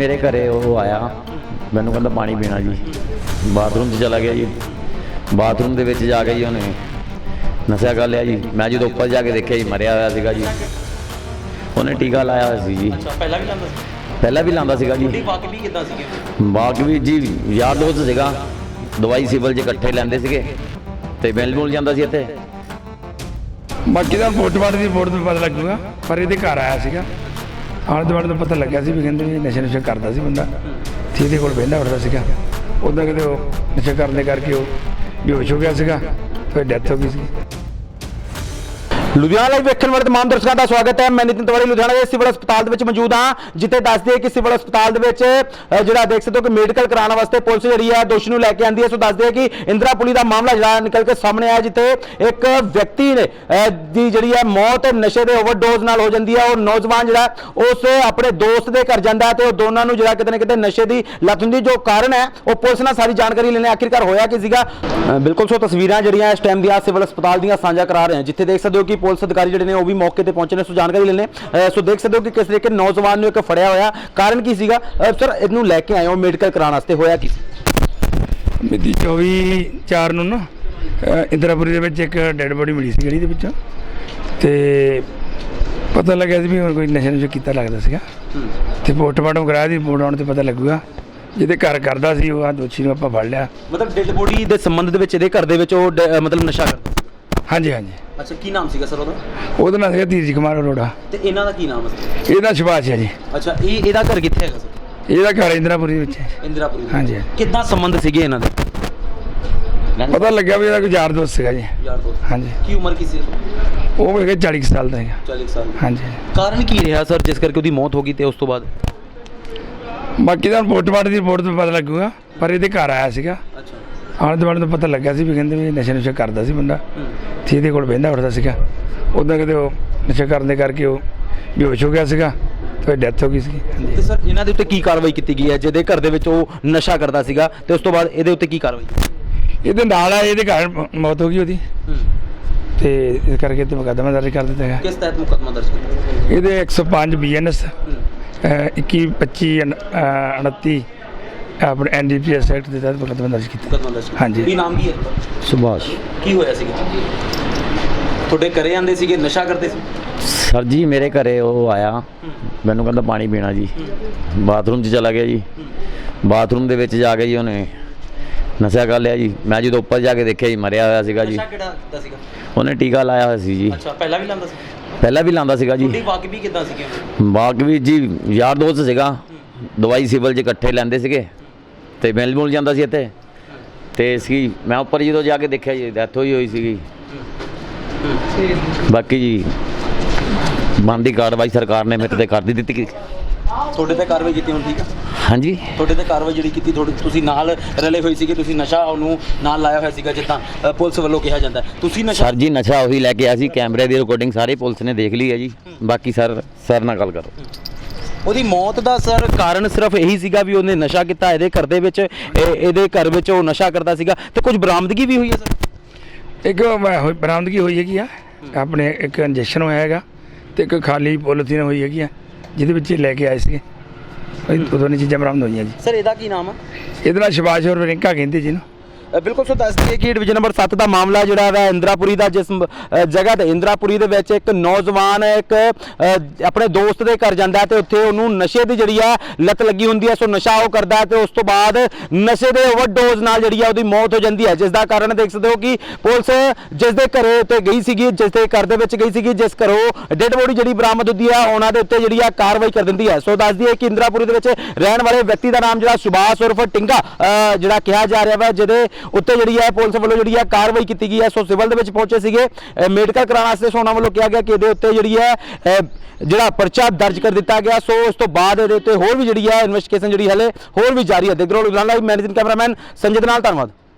ਮੇਰੇ ਘਰੇ ਉਹ ਆਇਆ। ਮੈਨੂੰ ਕਹਿੰਦਾ ਪਾਣੀ ਪੀਣਾ ਜੀ। ਬਾਥਰੂਮ 'ਚ ਚਲਾ ਗਿਆ ਜੀ। ਬਾਥਰੂਮ ਦੇ ਵਿੱਚ ਜਾ ਕੇ ਜੀ ਉਹਨੇ ਨਸ਼ਾ ਕਰ ਲਿਆ ਜੀ। ਮੈਂ ਜਦੋਂ ਉੱਪਰ ਜਾ ਕੇ ਦੇਖਿਆ ਜੀ ਮਰਿਆ ਹੋਇਆ ਸੀਗਾ ਜੀ। ਉਹਨੇ ਟੀਕਾ ਲਾਇਆ ਹੋਇਆ ਸੀ ਜੀ। ਅੱਛਾ ਪਹਿਲਾਂ ਵੀ ਲਾਂਦਾ ਸੀ? ਪਹਿਲਾਂ ਵੀ ਲਾਂਦਾ ਸੀਗਾ ਜੀ। ਕਿੱਦਾਂ ਸੀਗੇ? ਬਾਕੀ ਵੀ ਜੀ ਯਾਰ ਦੋਸਤ ਸੀਗਾ। ਦਵਾਈ ਸਿਵਲ 'ਚ ਇਕੱਠੇ ਲੈਂਦੇ ਸੀਗੇ। ਤੇ ਮਿਲ ਮੁਲ ਜਾਂਦਾ ਸੀ ਇੱਥੇ। ਬਾਕੀ ਦਾ ਪੋਸਟਮਾਰਟਮ ਦੀ ਰਿਪੋਰਟ ਤੋਂ ਪਤਾ ਲੱਗੂਗਾ। ਪਰ ਇਹਦੇ ਘਰ ਆਇਆ ਸੀਗਾ। ਆਲੇ ਦੁਆਲੇ ਤੋਂ ਪਤਾ ਲੱਗਿਆ ਸੀ ਵੀ ਕਹਿੰਦੇ ਵੀ ਨਸ਼ਾ ਨੁਸ਼ਾ ਕਰਦਾ ਸੀ ਬੰਦਾ। ਤੇ ਇਹਦੇ ਕੋਲ ਬਹਿੰਦਾ ਉੱਠਦਾ ਸੀਗਾ। ਉਦਾਂ ਕਿਤੇ ਉਹ ਨਸ਼ਾ ਕਰਨ ਦੇ ਕਰਕੇ ਉਹ ਬੇਹੋਸ਼ ਹੋ ਗਿਆ ਸੀਗਾ, ਫਿਰ ਡੈਥ ਹੋ ਗਈ ਸੀ। ਲੁਧਿਆਣਾ ਲਾਈਵ ਵੇਖਣ ਵਾਲੇ ਤਮਾਮ ਦਰਸ਼ਕਾਂ ਦਾ ਸਵਾਗਤ ਹੈ। ਮੈਂ ਨਿਤਿਨ ਤਿਵਾੜੀ, ਲੁਧਿਆਣਾ ਦੇ ਸਿਵਲ ਹਸਪਤਾਲ ਦੇ ਵਿੱਚ ਮੌਜੂਦ ਹਾਂ, ਜਿੱਥੇ ਦੱਸਦੇ ਕਿ ਸਿਵਲ ਹਸਪਤਾਲ ਦੇ ਵਿੱਚ ਜਿਹੜਾ ਦੇਖ ਸਕਦੇ ਹੋ ਕਿ ਮੈਡੀਕਲ ਕਰਾਉਣ ਵਾਸਤੇ ਪੁਲਿਸ ਜਿਹੜੀ ਹੈ ਦੋਸ਼ੀ ਨੂੰ ਲੈ ਕੇ ਆਂਦੀ ਹੈ। ਸੋ ਦੱਸਦੇ ਆ ਕਿ ਇੰਦਰਾਪੁਲੀ ਦਾ ਮਾਮਲਾ ਜਿਹੜਾ ਨਿਕਲ ਕੇ ਸਾਹਮਣੇ ਆਇਆ, ਜਿੱਥੇ ਇੱਕ ਵਿਅਕਤੀ ਨੇ ਦੀ ਜਿਹੜੀ ਹੈ ਮੌਤ ਨਸ਼ੇ ਦੇ ਓਵਰਡੋਜ਼ ਨਾਲ ਹੋ ਜਾਂਦੀ ਹੈ। ਉਹ ਨੌਜਵਾਨ ਜਿਹੜਾ, ਉਸ ਆਪਣੇ ਦੋਸਤ ਦੇ ਘਰ ਜਾਂਦਾ ਹੈ ਤੇ ਉਹ ਦੋਨਾਂ ਨੂੰ ਜਿਹੜਾ ਕਿਤੇ ਨਾ ਕਿਤੇ ਨਸ਼ੇ ਦੀ ਲੱਤ ਹੁੰਦੀ ਜੋ ਕਾਰਨ ਹੈ, ਉਹ ਪੁਲਿਸ ਨਾਲ ਸਾਰੀ ਜਾਣਕਾਰੀ ਲੈਣੇ ਆਖਿਰਕਾਰ ਹੋਇਆ ਕੀ ਸੀਗਾ। ਬਿਲਕੁਲ ਸੋ ਤਸਵੀਰਾਂ ਜਿਹੜੀਆਂ ਇਸ ਟਾਈਮ ਦੀਆਂ ਸਿਵਲ ਹਸਪਤਾਲ ਦੀਆਂ ਸਾਂਝਾ ਕਰਾ ਰਹੇ ਹਾਂ, ਜਿੱਥੇ ਦੇਖ ਸਕਦੇ ਹੋ ਕਿ ਪੁਲਿਸ ਅਧਿਕਾਰੀ ਜਿਹੜੇ ਨੇ ਉਹ ਵੀ ਮੌਕੇ ਤੇ ਪਹੁੰਚੇ ਨੇ। ਸੋ ਜਾਣਕਾਰੀ ਲੈਣੇ ਸੋ ਦੇਖ ਸਕਦੇ ਹੋ ਕਿ ਕਿਸ ਤਰੀਕੇ ਨੌਜਵਾਨ ਨੂੰ ਇੱਕ ਫੜਿਆ ਹੋਇਆ। ਕਾਰਨ ਕੀ ਸੀਗਾ? ਸਰ ਇਹਨੂੰ ਲੈ ਕੇ ਆਏ ਹੋ ਮੈਡੀਕਲ ਕਰਾਉਣ ਵਾਸਤੇ। ਹੋਇਆ ਕੀ ਸੀ? ਮਿਤੀ 24 4 ਨੂੰ ਨਾ ਇੰਦਰਾਪੁਰੀ ਦੇ ਵਿੱਚ ਇੱਕ ਡੈੱਡ ਬੋਡੀ ਮਿਲੀ ਸੀ ਗਲੀ ਦੇ ਵਿੱਚੋਂ। ਤੇ ਪਤਾ ਲੱਗਿਆ ਸੀ ਵੀ ਹੁਣ ਕੋਈ ਨਸ਼ਾ ਨੁਸ਼ਾ ਕੀਤਾ ਲੱਗਦਾ ਸੀਗਾ। ਤੇ ਪੋਸਟਮਾਰਟਮ ਕਰਾਇਆ ਦੀ ਰਿਪੋਰਟ ਆਉਣ ਤੇ ਪਤਾ ਲੱਗੂਗਾ। ਜਿਹਦੇ ਘਰ ਕਰਦਾ ਸੀ ਉਹ ਆ ਦੋਸ਼ੀ ਨੂੰ ਆਪਾਂ ਫੜ ਲਿਆ। ਮਤਲਬ ਡੈਡ ਬੋਡੀ ਦੇ ਸੰਬੰਧ ਦੇ ਵਿੱਚ ਇਹਦੇ ਘਰ ਦੇ ਵਿੱਚ ਉਹ ਮਤਲਬ ਨਸ਼ਾ ਕਰਦਾ ਹਾਂਜੀ ਹਾਂਜੀ। ਅੱਛਾ ਕੀ ਨਾਮ ਸੀਗਾ ਸਰ ਉਹਦਾ? ਉਹਦਾ ਨਾਂ ਸੀਗਾ ਧੀਰਜ ਕੁਮਾਰ ਅਰੋੜਾ। ਤੇ ਇਹਨਾਂ ਦਾ ਕੀ ਨਾਮ ਹੈ ਇਹਦਾ ਸ਼ਿਵਾਸ਼ ਹੈ ਜੀ। ਅੱਛਾ ਇਹ ਇਹਦਾ ਘਰ ਕਿੱਥੇ ਹੈਗਾ ਸਰ? ਇਹਦਾ ਘਰ ਇੰਦਰਾਪੁਰੀ ਦੇ ਵਿੱਚ ਹੈ। ਇੰਦਰਾਪੁਰੀ ਦੇ। ਹਾਂਜੀ। ਕਿੱਦਾਂ ਸੰਬੰਧ ਸੀਗੇ ਇਹਨਾਂ ਦੇ? ਪਤਾ ਲੱਗਿਆ ਵੀ ਇਹਦਾ ਕੋਈ ਯਾਰ ਦੋਸਤ ਸੀਗਾ ਜੀ। ਯਾਰ ਦੋਸਤ। ਹਾਂਜੀ। ਕੀ ਉਮਰ ਕੀ ਸੀ? ਉਹ ਹੈਗਾ 40 ਕੁ ਸਾਲ ਦਾ ਹੈਗਾ। 40 ਸਾਲ ਹਾਂਜੀ। ਕਾਰਨ ਕੀ ਰਿਹਾ ਸਰ ਜਿਸ ਕਰਕੇ ਉਹਦੀ ਮੌਤ ਹੋ ਗਈ ਤੇ ਉਸ ਤੋਂ ਬਾਅਦ? ਬਾਕੀ ਦਾ ਪੋਸਟਮਾਰਟਮ ਦੀ ਰਿਪੋਰਟ ਤੋਂ ਪਤਾ ਲੱਗੂਗਾ ਪਰ ਇਹਦੇ ਘਰ ਆਇਆ ਸੀਗਾ। ਆਲੇ ਦੁਆਲੇ ਤੋਂ ਪਤਾ ਲੱਗਿਆ ਸੀ ਵੀ ਕਹਿੰਦੇ ਵੀ ਨਸ਼ਾ ਨੁਸ਼ਾ ਕਰਦਾ ਸੀ ਬੰਦਾ। ਤੇ ਇਹਦੇ ਕੋਲ ਬਹਿੰਦਾ ਉੱਠਦਾ ਸੀਗਾ। ਉਦਾਂ ਕਿਤੇ ਉਹ ਨਸ਼ਾ ਕਰਨ ਦੇ ਕਰਕੇ ਉਹ ਬੇਹੋਸ਼ ਹੋ ਗਿਆ ਸੀਗਾ ਫਿਰ ਡੈਥ ਹੋ ਗਈ ਸੀ ਤੇ ਸਰ ਇਹਨਾਂ ਦੇ ਉੱਤੇ ਕੀ ਕਾਰਵਾਈ ਕੀਤੀ ਗਈ ਹੈ? ਜਿਹਦੇ ਘਰ ਦੇ ਵਿੱਚ ਉਹ ਨਸ਼ਾ ਕਰਦਾ ਸੀਗਾ ਤੇ ਉਸ ਤੋਂ ਬਾਅਦ ਇਹਦੇ ਉੱਤੇ ਕੀ ਕਾਰਵਾਈ ਇਹਦੇ ਨਾਲ ਆ ਇਹਦੇ ਘਰ ਮੌਤ ਹੋ ਗਈ ਉਹਦੀ। ਤੇ ਇਸ ਕਰਕੇ ਤੇ ਮੁਕੱਦਮਾ ਦਰਜ ਕਰ ਦਿੱਤਾ ਹੈਗਾ ਕਿਸ ਤਹਿਤ ਮੁਕੱਦਮਾ ਦਰਜ ਕੀਤਾ ਇਹਦੇ 105 ਬੀਐਨਐਸ 21 25 29 ਆਪਣੇ ਐਨਡੀਪੀਐਸ ਐਕਟ ਦੇ ਤਹਿਤ ਮੁਕੱਦਮਾ ਦਰਜ ਕੀਤਾ। ਹਾਂਜੀ। ਕੀ ਨਾਮ ਕੀ ਹੈ ਸੁਭਾਸ਼। ਕੀ ਹੋਇਆ ਸੀਗਾ? ਤੁਹਾਡੇ ਘਰੇ ਆਂਦੇ ਸੀਗੇ ਨਸ਼ਾ ਕਰਦੇ ਸੀ? ਸਰ ਜੀ ਮੇਰੇ ਘਰੇ ਉਹ ਆਇਆ। ਮੈਨੂੰ ਕਹਿੰਦਾ ਪਾਣੀ ਪੀਣਾ ਜੀ। ਬਾਥਰੂਮ 'ਚ ਚਲਾ ਗਿਆ ਜੀ। ਬਾਥਰੂਮ ਦੇ ਵਿੱਚ ਜਾ ਕੇ ਜੀ ਉਹਨੇ ਨਸ਼ਾ ਕਰ ਲਿਆ ਜੀ। ਮੈਂ ਜਦੋਂ ਉੱਪਰ ਜਾ ਕੇ ਦੇਖਿਆ ਜੀ ਮਰਿਆ ਹੋਇਆ ਸੀਗਾ ਜੀ। ਨਸ਼ਾ ਕਿਹੜਾ ਦਾ ਸੀਗਾ? ਉਹਨੇ ਟੀਕਾ ਲਾਇਆ ਹੋਇਆ ਸੀ ਜੀ। ਅੱਛਾ ਪਹਿਲਾਂ ਵੀ ਲਾਂਦਾ ਸੀ? ਪਹਿਲਾਂ ਵੀ ਲਾਂਦਾ ਸੀਗਾ ਜੀ। ਤੁਹਾਡੀ ਵਾਕਫੀ ਕਿੱਦਾਂ ਸੀਗੇ ਬਾਕੀ ਵੀ ਜੀ ਯਾਰ ਦੋਸਤ ਸੀਗਾ। ਦਵਾਈ ਸਿਵਲ 'ਚ ਇਕੱਠੇ ਲੈਂਦੇ ਸੀਗੇ। ਤੇ ਮਿਲ ਮੁਲ ਜਾਂਦਾ ਸੀ ਇੱਥੇ। ਤੇ ਸੀ ਮੈਂ ਉੱਪਰ ਜਦੋਂ ਜਾ ਕੇ ਦੇਖਿਆ ਜੀ ਡੈਥ ਹੋਈ ਹੋਈ ਸੀਗੀ। ਬਾਕੀ ਜੀ ਬਣਦੀ ਕਾਰਵਾਈ ਸਰਕਾਰ ਨੇ ਮੇਰੇ ਤੇ ਕਰ ਦਿੱਤੀ ਤੁਹਾਡੇ ਤੇ ਕਾਰਵਾਈ ਕੀਤੀ ਹੁਣ ਠੀਕ ਆ? ਹਾਂਜੀ। ਤੁਹਾਡੇ ਤੇ ਕਾਰਵਾਈ ਜਿਹੜੀ ਕੀਤੀ ਤੁਹਾਡੇ ਤੁਸੀਂ ਨਾਲ ਰਲੇ ਹੋਏ ਸੀਗੇ ਤੁਸੀਂ ਨਸ਼ਾ ਉਹਨੂੰ ਨਾਲ ਲਾਇਆ ਹੋਇਆ ਸੀਗਾ ਜਿੱਦਾਂ ਅ, ਪੁਲਿਸ ਵੱਲੋਂ ਕਿਹਾ ਜਾਂਦਾ। ਹੈ। ਤੁਸੀਂ ਨਸ਼ਾ ਸਰ ਜੀ ਨਸ਼ਾ ਉਹੀ ਲੈ ਕੇ ਆਇਆ ਸੀ ਕੈਮਰੇ ਦੀ ਰਿਕਾਰਡਿੰਗ ਸਾਰੇ ਪੁਲਿਸ ਨੇ ਦੇਖ ਲਈ ਹੈ ਜੀ। ਬਾਕੀ ਸਰ ਸਰ ਨਾਲ ਗੱਲ ਕਰੋ। ਉਹਦੀ ਮੌਤ ਦਾ ਸਰ ਕਾਰਨ ਸਿਰਫ ਇਹੀ ਸੀਗਾ ਵੀ ਉਹਨੇ ਨਸ਼ਾ ਕੀਤਾ ਇਹਦੇ ਘਰ ਦੇ ਵਿੱਚ ਇਹ- ਇਹਦੇ ਘਰ ਵਿੱਚ ਉਹ ਨਸ਼ਾ ਕਰਦਾ ਸੀਗਾ। ਤੇ ਕੁਝ ਬਰਾਮਦਗੀ ਵੀ ਹੋਈ ਹੈ ਸਰ? ਇੱਕ ਮੈਂ ਹੋਈ- ਬਰਾਮਦਗੀ ਹੋਈ ਹੈਗੀ ਆ। ਆਪਣੇ ਇੱਕ ਇੰਜੈਕਸ਼ਨ ਹੋਇਆ ਹੈਗਾ ਤੇ ਇੱਕ ਖਾਲੀ ਪੋਲੀਥੀਨ ਹੋਈ ਹੈਗੀ ਆ ਜਿਹਦੇ ਵਿੱਚ ਇਹ ਲੈ ਕੇ ਆਏ ਸੀ ਉਦੋਂ ਨੇ ਚੀਜ਼ਾਂ ਬਰਾਮਦ ਹੋਈਆਂ ਜੀ। ਸਰ ਇਹਦਾ ਕੀ ਨਾਮ ਆ? ਇਹਦੇ ਨਾਲ ਸ਼ਿਵਾਸ਼ ਔਰ ਰਿੰਕਾ ਕਹਿੰਦੇ ਜੀ ਨੂੰ ਬਿਲਕੁਲ ਸੋ ਦੱਸ ਦਈਏ ਕਿ ਡਿਵੀਜ਼ਨ ਨੰਬਰ 7 ਦਾ ਮਾਮਲਾ ਜਿਹੜਾ ਹੈ ਇੰਦਰਾਪੁਰੀ ਦਾ, ਜਿਸ ਜਗ੍ਹਾ ਤੇ ਇੰਦਰਾਪੁਰੀ ਦੇ ਵਿੱਚ ਇੱਕ ਨੌਜਵਾਨ, ਇੱਕ ਆਪਣੇ ਦੋਸਤ ਦੇ ਘਰ ਜਾਂਦਾ ਹੈ ਤੇ ਉੱਥੇ ਉਹਨੂੰ ਨਸ਼ੇ ਦੀ ਜਿਹੜੀ ਆ ਲੱਤ ਲੱਗੀ ਹੁੰਦੀ ਹੈ, ਸੋ ਨਸ਼ਾ ਉਹ ਕਰਦਾ ਹੈ ਤੇ ਉਸ ਤੋਂ ਬਾਅਦ ਨਸ਼ੇ ਦੇ ਓਵਰਡੋਜ਼ ਨਾਲ ਜਿਹੜੀ ਆ ਉਹਦੀ ਮੌਤ ਹੋ ਜਾਂਦੀ ਹੈ, ਜਿਸ ਦਾ ਕਾਰਨ ਦੇਖ ਸਕਦੇ ਹੋ ਕਿ ਪੁਲਿਸ ਜਿਸ ਦੇ ਘਰੇ ਤੇ ਗਈ ਸੀਗੀ, ਜਿਸ ਦੇ ਘਰ ਦੇ ਵਿੱਚ ਗਈ ਸੀਗੀ, ਜਿਸ ਘਰੋਂ ਡੈੱਡ ਬੋਡੀ ਜਿਹੜੀ ਬਰਾਮਦ ਹੁੰਦੀ ਹੈ, ਉਹਨਾਂ ਦੇ ਉੱਤੇ ਜਿਹੜੀ ਆ ਕਾਰਵਾਈ ਕਰ ਦਿੰਦੀ ਹੈ। ਸੋ ਦੱਸ ਦਈਏ ਕਿ ਇੰਦਰਾਪੁਰੀ ਦੇ ਵਿੱਚ ਰਹਿਣ ਵਾਲੇ ਵਿਅਕਤੀ ਦਾ ਨਾਮ ਜਿਹੜਾ ਸੁਭਾਸ਼ ਉਰਫ ਟਿੰਗਾ ਜਿਹੜਾ ਕਿਹਾ ਜਾ ਰਿਹਾ ਵਾ, ਜਿਹਦੇ ਉੱਤੇ ਜਿਹੜੀ ਹੈ ਪੁਲਿਸ ਵੱਲੋਂ ਜਿਹੜੀ ਹੈ ਕਾਰਵਾਈ ਕੀਤੀ ਗਈ ਹੈ ਸੋ ਸਿਵਲ ਦੇ ਵਿੱਚ ਪਹੁੰਚੇ ਸੀਗੇ। ਮੈਡੀਕਲ ਕਰਾਉਣ ਵਾਸਤੇ ਸੋ ਉਹਨਾਂ ਵੱਲੋਂ ਕਿਹਾ ਗਿਆ ਕਿ ਇਹਦੇ ਉੱਤੇ ਜਿਹੜੀ ਹੈ ਜਿਹੜਾ ਪਰਚਾ ਦਰਜ ਕਰ ਦਿੱਤਾ ਗਿਆ। ਸੋ ਉਸ ਤੋਂ ਬਾਅਦ ਇਹਦੇ ਉੱਤੇ ਹੋਰ ਵੀ ਜਿਹੜੀ ਹੈ ਇਨਵੈਸਟੀਗੇਸ਼ਨ ਜਿਹੜੀ ਹਲੇ ਹੋਰ ਵੀ ਜਾਰੀ ਹੈ ਦੇਖ ਰਹੇ ਹੋ Ludhiana live managing cameraman Sanjay ਦੇ ਨਾਲ ਧੰਨਵਾਦ।